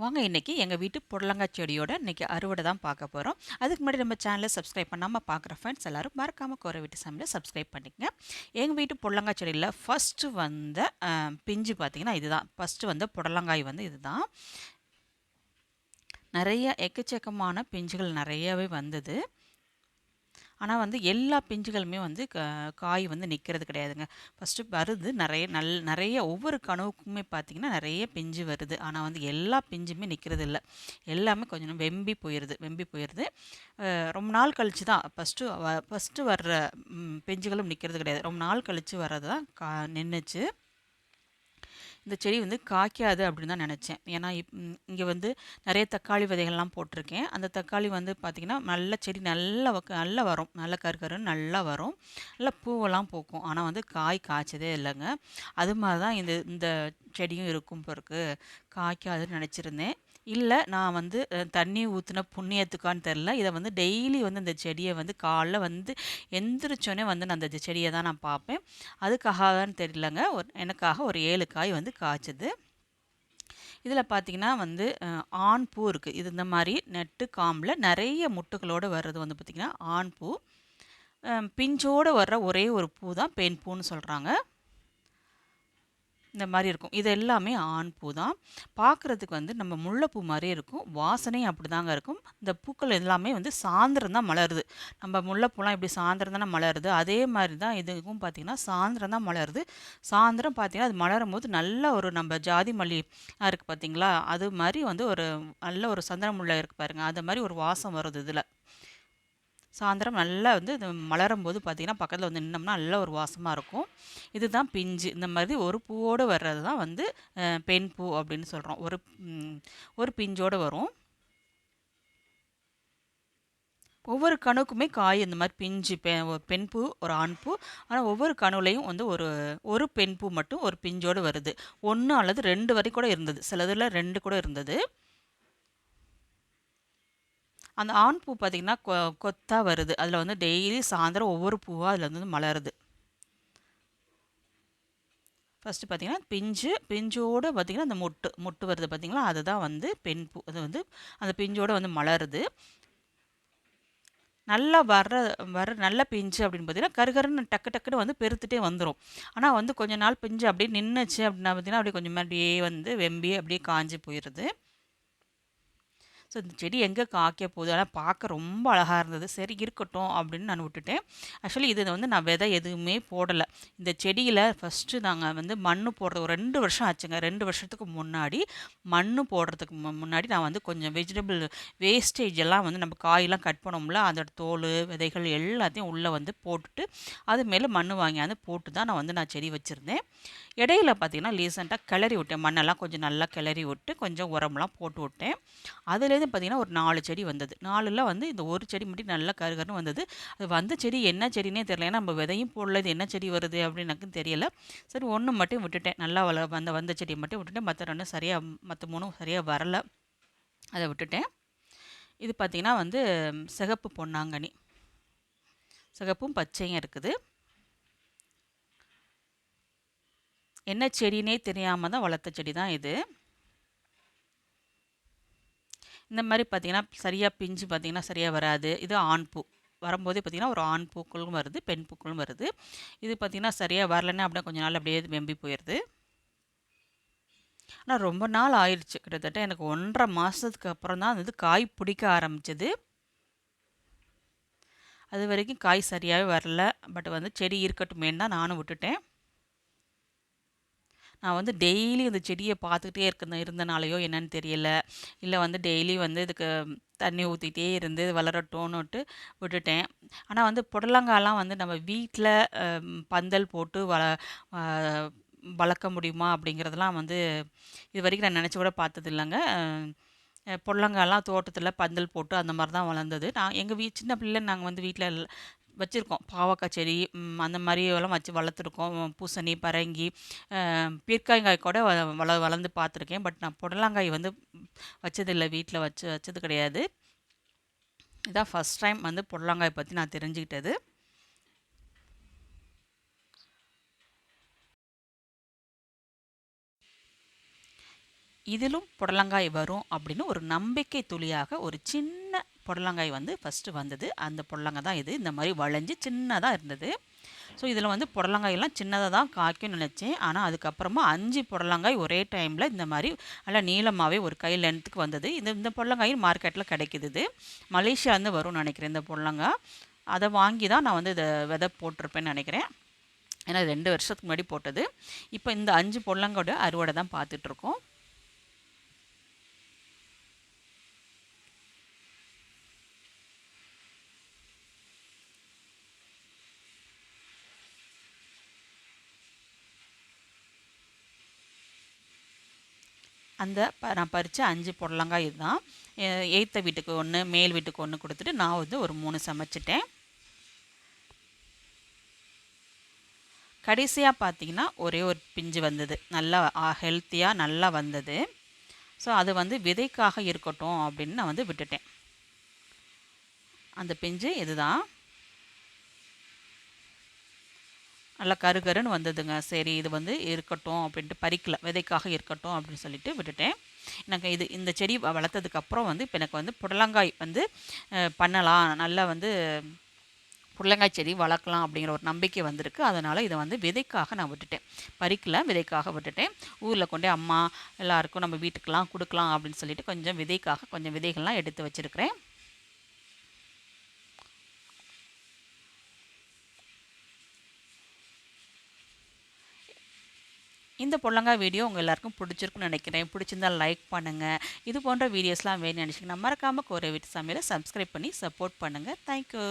வாங்க இன்றைக்கி எங்கள் வீட்டு புடலங்காய் செடியோட இன்றைக்கி அறுவடை தான் பார்க்க போகிறோம் அதுக்கு முன்னாடி நம்ம சேனலை சப்ஸ்கிரைப் பண்ணாமல் பார்க்குற ஃப்ரெண்ட்ஸ் எல்லோரும் மறக்காமல் கோர வீட்டு சமையலை சப்ஸ்கிரைப் பண்ணிக்கங்க. எங்கள் வீட்டு புடலங்காய் செடியில் ஃபஸ்ட்டு வந்த பிஞ்சு பார்த்திங்கன்னா இதுதான். ஃபஸ்ட்டு வந்த புடலங்காய் வந்து இதுதான். நிறைய எக்கச்சக்கமான பிஞ்சுகள் நிறையவே வந்தது. ஆனால் வந்து எல்லா பிஞ்சுகளுமே வந்து க காய் வந்து நிற்கிறது கிடையாதுங்க. ஃபஸ்ட்டு வருது நிறைய நல் நிறைய ஒவ்வொரு கனவுக்குமே பார்த்திங்கன்னா நிறைய பிஞ்சு வருது. ஆனால் வந்து எல்லா பிஞ்சுமே நிற்கிறது இல்லை. எல்லாமே கொஞ்சம் வெம்பி போயிடுது வெம்பி போயிடுது ரொம்ப நாள் கழித்து தான் ஃபஸ்ட்டு வ ஃபஸ்ட்டு வர்ற பிஞ்சுகளும் நிற்கிறது கிடையாது. ரொம்ப நாள் கழித்து வர்றது தான் கா நின்றுச்சு இந்த செடி வந்து காய்க்காது அப்படின்னு தான் நினச்சேன். ஏன்னா இப் இங்கே வந்து நிறைய தக்காளி விதைகள்லாம் போட்டிருக்கேன். அந்த தக்காளி வந்து பார்த்திங்கன்னா நல்ல செடி நல்லா நல்லா வரும். நல்ல கரு நல்லா வரும். நல்லா பூவெல்லாம் பூக்கும். ஆனால் வந்து காய் காய்ச்சதே இல்லைங்க. அது மாதிரி தான் இந்த இந்த செடியும் இருக்கும் பிறகு காய்க்காதுன்னு நினச்சிருந்தேன். இல்லை நான் வந்து தண்ணி ஊற்றின புண்ணியத்துக்கான்னு தெரில. இதை வந்து டெய்லி வந்து இந்த செடியை வந்து காலைல வந்து எந்திரிச்சோன்னே வந்து நான் அந்த செடியை தான் நான் பார்ப்பேன் அதுக்காகன்னு தெரியலங்க. ஒரு எனக்காக ஒரு ஏழு காய் வந்து காய்ச்சது. இதில் பார்த்தீங்கன்னா வந்து ஆண் பூ இருக்குது இது இந்த மாதிரி நெட்டு காம்பில் நிறைய முட்டுகளோடு வர்றது வந்து பார்த்திங்கன்னா ஆண் பூ. பிஞ்சோடு வர்ற ஒரே ஒரு பூ தான் பெண் பூன்னு சொல்கிறாங்க இந்த மாதிரி இருக்கும். இது எல்லாமே ஆண் பூ தான். பார்க்குறதுக்கு வந்து நம்ம முல்லைப்பூ மாதிரியே இருக்கும். வாசனையும் அப்படி தாங்க இருக்கும். இந்த பூக்கள் எல்லாமே வந்து சாயந்தரம் தான் மலருது. நம்ம முல்லைப்பூலாம் இப்படி சாயந்தரம் தானே மலருது. அதே மாதிரி தான் இதுக்கும் பார்த்திங்கன்னா சாயந்தரம் தான் மலருது. சாயந்தரம் பார்த்திங்கன்னா அது மலரும் போது நல்ல ஒரு நம்ம ஜாதி மல்லி இருக்குது பார்த்தீங்களா அது மாதிரி வந்து ஒரு நல்ல ஒரு சந்தன முல்லை இருக்குது பாருங்கள் அது மாதிரி ஒரு வாசம் வருது இதில். சாயந்தரம் நல்லா வந்து இது மலரும் போது பார்த்திங்கன்னா பக்கத்தில் வந்து நின்னோம்னா நல்ல ஒரு வாசமாக இருக்கும். இதுதான் பிஞ்சு. இந்த மாதிரி ஒரு பூவோடு வர்றது தான் வந்து பெண் பூ அப்படின்னு சொல்கிறோம் ஒரு ஒரு பிஞ்சோடு வரும். ஒவ்வொரு கணுக்குமே காய் இந்த மாதிரி பிஞ்சு பெ பெண் பூ ஒரு ஆண் பூ. ஆனால் ஒவ்வொரு கணுலையும் வந்து ஒரு ஒரு பெண் பூ மட்டும் ஒரு பிஞ்சோடு வருது. ஒன்று அல்லது ரெண்டு வரை கூட இருந்தது. சிலதில் ரெண்டு கூட இருந்தது. அந்த ஆண் பூ பார்த்திங்கன்னா கொ கொத்தாக வருது. அதில் வந்து டெய்லி சாயந்தரம் ஒவ்வொரு பூவாக அதில் வந்து மலருது. ஃபஸ்ட்டு பார்த்திங்கன்னா பிஞ்சு பிஞ்சோடு பார்த்திங்கன்னா அந்த மொட்டு மொட்டு வருது பார்த்திங்களா? அதுதான் வந்து பெண் பூ. அது வந்து அந்த பிஞ்சோடு வந்து மலருது. நல்லா வர்ற வர நல்ல பிஞ்சு அப்படின்னு பார்த்தீங்கன்னா கருகருன்னு டக்கு டக்குன்னு வந்து பெருத்துட்டே வந்துடும் ஆனால் வந்து கொஞ்ச நாள் பிஞ்சு அப்படியே நின்றுச்சு அப்படின்னா பார்த்தீங்கன்னா அப்படியே கொஞ்சம் அப்படியே வந்து வெம்பி அப்படியே காஞ்சு போயிடுது ஸோ இந்த செடி எங்கே காய்க்க போகுது? ஆனால் பார்க்க ரொம்ப அழகாக இருந்தது. சரி இருக்கட்டும் அப்படின்னு நான் விட்டுட்டேன். ஆக்சுவலி இது வந்து நான் விதை எதுவுமே போடலை. இந்த செடியில் ஃபஸ்ட்டு நாங்கள் வந்து மண் போடுறது ஒரு ரெண்டு வருஷம் ஆச்சுங்க. ரெண்டு வருஷத்துக்கு முன்னாடி மண் போடுறதுக்கு மு- முன்னாடி நான் வந்து கொஞ்சம் வெஜிடபிள் வேஸ்டேஜ் எல்லாம் வந்து நம்ம காயெல்லாம் கட் பண்ணோம்ல அதோட தோல் விதைகள் எல்லாத்தையும் உள்ளே வந்து போட்டுட்டு அது மேலே மண் வாங்கியாந்து போட்டு தான் நான் வந்து நான் செடி வச்சுருந்தேன். இடையில பார்த்தீங்கன்னா ரீசெண்டாக கிளறி விட்டேன். மண்ணெல்லாம் கொஞ்சம் நல்லா கிளறி விட்டு கொஞ்சம் உரம்லாம் போட்டு விட்டேன். அதுலேருந்து பார்த்தீங்கன்னா ஒரு நாலு செடி வந்தது. நாலில் வந்து இந்த ஒரு செடி மட்டும் நல்லா கருகருன்னு வந்தது. அது வந்த செடி என்ன செடினே தெரியல. ஏன்னா நம்ம விதையும் போடல. இது என்ன செடி வருது அப்படின்னு எனக்கு தெரியல. சரி ஒன்று மட்டும் விட்டுட்டேன். நல்லா வள வந்த வந்த செடியை மட்டும் விட்டுட்டேன் மற்ற ரெண்டும் சரியாக மற்ற மூணும் சரியாக வரல. அதை விட்டுட்டேன். இது பார்த்திங்கன்னா வந்து சிகப்பு பொன்னாங்கண்ணி. சிகப்பும் பச்சையும் இருக்குது. என்ன செடினே தெரியாமல் தான் வளர்த்த செடி தான் இது. இந்த மாதிரி பார்த்திங்கன்னா சரியாக பிஞ்சு பார்த்திங்கன்னா சரியாக வராது. இது ஆண் பூ. வரும்போதே பார்த்தீங்கன்னா ஒரு ஆண் பூக்களும் வருது பெண் பூக்களும் வருது. இது பார்த்தீங்கன்னா சரியாக வரலன்னா அப்படியே கொஞ்ச நாள் அப்படியே வெம்பி போயிடுது. ஆனால் ரொம்ப நாள் ஆயிடுச்சு கிட்டத்தட்ட எனக்கு ஒன்றரை மாதத்துக்கு அப்புறம் தான் அது காய் பிடிக்க ஆரம்பிச்சது. அது வரைக்கும் காய் சரியாகவே வரல. பட் வந்து செடி இருக்கட்டுமேன்னு தான் நானும் விட்டுட்டேன். நான் வந்து டெய்லி அந்த செடியை பார்த்துக்கிட்டே இருக்க இருந்தனாலையோ என்னன்னு தெரியல. இல்லை வந்து டெய்லி வந்து இதுக்கு தண்ணி ஊற்றிட்டே இருந்து வளரட்டோன்னுட்டு விட்டுட்டேன். ஆனால் வந்து புடலங்காலாம் வந்து நம்ம வீட்டில் பந்தல் போட்டு வள வளர்க்க முடியுமா அப்படிங்கிறதெல்லாம் வந்து இது வரைக்கும் நான் நினச்சி கூட பார்த்தது இல்லைங்க புடலங்காலாம் தோட்டத்தில் பந்தல் போட்டு அந்த மாதிரி தான் வளர்ந்தது. நான் எங்கள் வீ சின்ன பிள்ளை நாங்கள் வந்து வீட்டில் வச்சுருக்கோம். பாவக்காய் செடி அந்த மாதிரி எல்லாம் வச்சு வளர்த்துருக்கோம். பூசணி பரங்கி பீர்க்காய்ங்காய் கூட வ- வள வளர்ந்து பார்த்துருக்கேன். பட் நான் புடலங்காய் வந்து வச்சதில்லை. வீட்டில் வச்சு வச்சது கிடையாது. இதான் ஃபஸ்ட் டைம் வந்து புடலங்காய் பற்றி நான் தெரிஞ்சுக்கிட்டது. இதிலும் புடலங்காய் வரும் அப்படின்னு ஒரு நம்பிக்கை துளியாக ஒரு சின்ன புடலங்காய் வந்து ஃபஸ்ட்டு வந்தது. அந்த புடலங்காய் தான் இது. இந்த மாதிரி வளைஞ்சு சின்னதாக இருந்தது. ஸோ இதில் வந்து புடலங்காயெல்லாம் சின்னதாக தான் காய்க்கும்னு நினச்சேன். ஆனால் அதுக்கப்புறமா அஞ்சு புடலங்காய் ஒரே டைமில் இந்த மாதிரி நல்லா நீளமாகவே ஒரு கை லென்த்துக்கு வந்தது. இந்த இந்த புடலங்காய் மார்க்கெட்டில் கிடைக்குது இது. மலேசியாவிலேருந்து வரும்னு நினைக்கிறேன் இந்த புடலங்காய். அதை வாங்கி தான் நான் வந்து இதை விதை போட்டிருப்பேன்னு நினைக்கிறேன். ஏன்னா ரெண்டு வருஷத்துக்கு முன்னாடி போட்டது. இப்போ இந்த அஞ்சு புடலங்கோட அறுவடை தான் பார்த்துட்ருக்கோம் அந்த ப நான் பறித்த அஞ்சு புடலங்காய் இதுதான். எய்த்த வீட்டுக்கு ஒன்று மேல் வீட்டுக்கு ஒன்று கொடுத்துட்டு நான் வந்து ஒரு மூணு சமைச்சிட்டேன். கடைசியாக பார்த்தீங்கன்னா ஒரே ஒரு பிஞ்சு வந்தது. நல்லா ஹெல்த்தியாக நல்லா வந்தது. ஸோ அது வந்து விதைக்காக இருக்கட்டும் அப்படின்னு நான் வந்து விட்டுட்டேன். அந்த பிஞ்சு இதுதான். நல்லா கருகருன்னு வந்ததுங்க. சரி இது வந்து இருக்கட்டும் அப்படின்ட்டு பறிக்கல. விதைக்காக இருக்கட்டும் அப்படின்னு சொல்லிட்டு விட்டுட்டேன். எனக்கு இது இந்த செடி வளர்த்ததுக்கப்புறம் வந்து இப்போ எனக்கு வந்து புடலங்காய் வந்து பண்ணலாம். நல்லா வந்து புடலங்காய் செடி வளர்க்கலாம் அப்படிங்கிற ஒரு நம்பிக்கை வந்திருக்கு. அதனால் இதை வந்து விதைக்காக நான் விட்டுட்டேன். பறிக்கல விதைக்காக விட்டுட்டேன். ஊரில் கொண்டே அம்மா எல்லாருக்கும் நம்ம வீட்டுக்கெலாம் கொடுக்கலாம் அப்படின்னு சொல்லிட்டு கொஞ்சம் விதைக்காக கொஞ்சம் விதைகள்லாம் எடுத்து வச்சுருக்கிறேன். இந்த பொள்ளங்காய் வீடியோ உங்கள் எல்லாருக்கும் பிடிச்சிருக்குன்னு நினைக்கிறேன். பிடிச்சிருந்தால் லைக் பண்ணுங்கள் இது போன்ற வீடியோஸ்லாம் வேணும்னு நினச்சிங்கன்னா மறக்காமல் கோரை வீட்டு சமையலை சப்ஸ்கிரைப் பண்ணி சப்போர்ட் பண்ணுங்கள் தேங்க்யூ